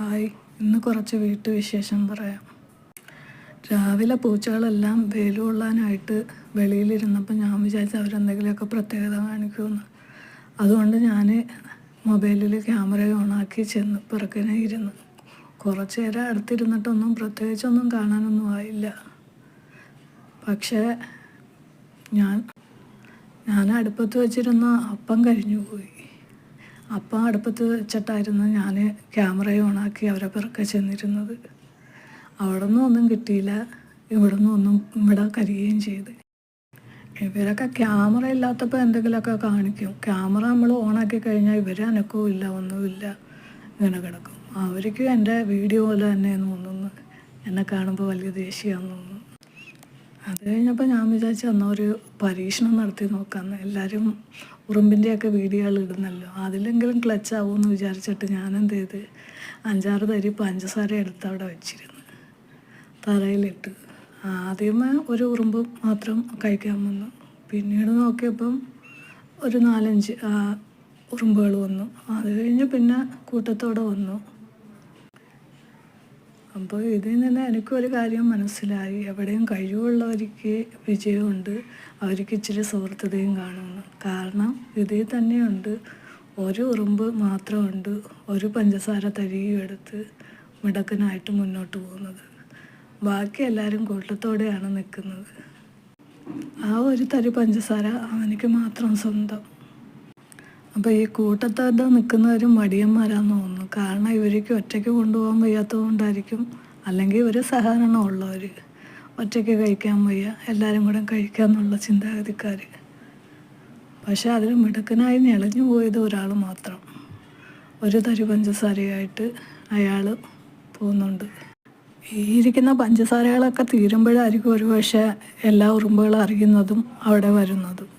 Hi. ഇന്ന് കുറച്ച് വീട്ടുവിശേഷം പറയാം. രാവിലെ പൂച്ചകളെല്ലാം വെയിൽ കൊള്ളാനായിട്ട് വെളിയിലിരുന്നപ്പോൾ ഞാൻ വിചാരിച്ച അവരെന്തെങ്കിലുമൊക്കെ പ്രത്യേകത കാണിക്കുമെന്ന്. അതുകൊണ്ട് ഞാൻ മൊബൈലിൽ ക്യാമറ ഓണാക്കി ചെന്ന് പിറക്കിനെ ഇരുന്ന്. കുറച്ച് നേരം അടുത്തിരുന്നിട്ടൊന്നും പ്രത്യേകിച്ചൊന്നും കാണാനൊന്നും ആയില്ല. പക്ഷേ ഞാൻ ഞാൻ അടുപ്പത്ത് വെച്ചിരുന്ന അപ്പം കഴിഞ്ഞു പോയി അപ്പം അടുപ്പത്ത് വെച്ചിട്ടായിരുന്നു ഞാൻ ക്യാമറ ഓണാക്കി അവരെ പിറക്കെ ചെന്നിരുന്നത്. അവിടെ നിന്നും ഒന്നും കിട്ടിയില്ല. ഇവിടെ നിന്നും ഒന്നും ഇവിടെ കരിയുകയും ചെയ്ത്. ഇവരൊക്കെ ക്യാമറ ഇല്ലാത്തപ്പോൾ എന്തെങ്കിലുമൊക്കെ കാണിക്കും. ക്യാമറ നമ്മൾ ഓണാക്കി കഴിഞ്ഞാൽ ഇവർ അനക്കവും ഇല്ല ഒന്നുമില്ല ഇങ്ങനെ കിടക്കും. അവർക്ക് എന്റെ വീഡിയോ പോലെ തന്നെ തോന്നുന്നു എന്നെ കാണുമ്പോൾ വലിയ ദേഷ്യമാണെന്ന് തോന്നുന്നു. അത് കഴിഞ്ഞപ്പോൾ ഞാൻ വിചാരിച്ചു എന്നാൽ ഒരു പരീക്ഷണം നടത്തി നോക്കാമെന്ന് എല്ലാവരും ഉറുമ്പിന്റെയൊക്കെ വീഡിയോകൾ ഇടുന്നല്ലോ. അതിലെങ്കിലും ക്ലച്ച് ആവുമെന്ന് വിചാരിച്ചിട്ട് ഞാൻ എന്ത് ചെയ്ത് അഞ്ചാറ് തരി പഞ്ചസാര എടുത്ത് അവിടെ വെച്ചിരുന്നു. തറയിലിട്ട്. ആദ്യമേ ഒരു ഉറുമ്പ് മാത്രം കഴിക്കാൻ വന്നു. പിന്നീട് നോക്കിയപ്പം ഒരു നാലഞ്ച് ഉറുമ്പുകൾ വന്നു. അത് കഴിഞ്ഞ് പിന്നെ കൂട്ടത്തോടെ വന്നു. അപ്പോൾ ഇതിൽ നിന്ന് എനിക്കൊരു കാര്യം മനസ്സിലായി. എവിടെയും കഴിവുള്ളവർക്ക് വിജയമുണ്ട്. അവർക്ക് ഇച്ചിരി സുഹൃത്തതയും കാണുന്നു. കാരണം ഇതിൽ തന്നെയുണ്ട്. ഒരു ഉറുമ്പ് മാത്രമുണ്ട്. ഒരു പഞ്ചസാര തരിയും എടുത്ത് മിടക്കനായിട്ട് മുന്നോട്ട് പോകുന്നത്. ബാക്കി എല്ലാവരും കൂട്ടത്തോടെയാണ് നിൽക്കുന്നത്. ആ ഒരു തരി പഞ്ചസാര അവനിക്ക് മാത്രം സ്വന്തം. അപ്പോൾ ഈ കൂട്ടത്തോടെ നിൽക്കുന്നവർ മടിയന്മാരാന്ന് തോന്നുന്നു. കാരണം ഇവർക്ക് ഒറ്റയ്ക്ക് കൊണ്ടുപോകാൻ വയ്യാത്തത് കൊണ്ടായിരിക്കും അല്ലെങ്കിൽ ഇവർ സഹകരണമുള്ളവർ ഒറ്റയ്ക്ക് കഴിക്കാൻ വയ്യ. എല്ലാവരും കൂടെ കഴിക്കാന്നുള്ള ചിന്താഗതിക്കാർ പക്ഷെ അതിൽ മിടുക്കനായി നിളഞ്ഞു പോയത് ഒരാൾ മാത്രം. ഒരു തരി പഞ്ചസാരയായിട്ട് അയാൾ പോകുന്നുണ്ട്. ഈ ഇരിക്കുന്ന പഞ്ചസാരകളൊക്കെ തീരുമ്പോഴായിരിക്കും ഒരു പക്ഷേ എല്ലാ ഉറുമ്പുകളും അറിയുന്നതും അവിടെ വരുന്നതും.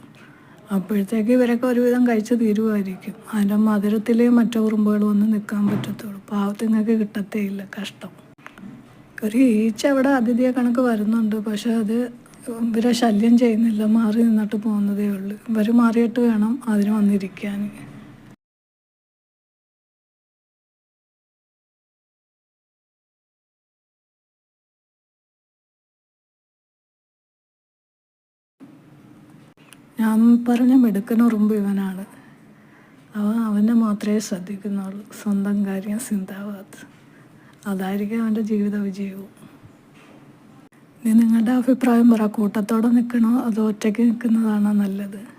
അപ്പോഴത്തേക്ക് ഇവരൊക്കെ ഒരുവിധം കഴിച്ച് തീരുമായിരിക്കും അതിന്റെ മധുരത്തിലെ മറ്റു ഉറുമ്പുകളും ഒന്നും നിൽക്കാൻ പറ്റത്തുള്ളൂ. പാവത്തിങ്ങൾക്ക് കിട്ടത്തേ ഇല്ല. കഷ്ടം. ഒരു ഈച്ച അവിടെ അതിഥിയെ കണക്ക് വരുന്നുണ്ട്. പക്ഷെ അത് ഇവരെ ശല്യം ചെയ്യുന്നില്ല. മാറി നിന്നിട്ട് പോകുന്നതേ ഉള്ളൂ. ഇവർ മാറിയിട്ട് വേണം അതിന് വന്നിരിക്കാൻ. ഞാൻ പറഞ്ഞ മിടുക്കൻ ഉറുമ്പ് ഇവനാണ്. അവൻ അവനെ മാത്രമേ ശ്രദ്ധിക്കുന്നുള്ളൂ. സ്വന്തം കാര്യം ചിന്താവാത്ത. അതായിരിക്കും അവന്റെ ജീവിത വിജയവും. നിങ്ങളുടെ അഭിപ്രായം പറ. കൂട്ടത്തോടെ നിൽക്കണോ അതോ ഒറ്റയ്ക്ക് നിൽക്കുന്നതാണോ നല്ലത്?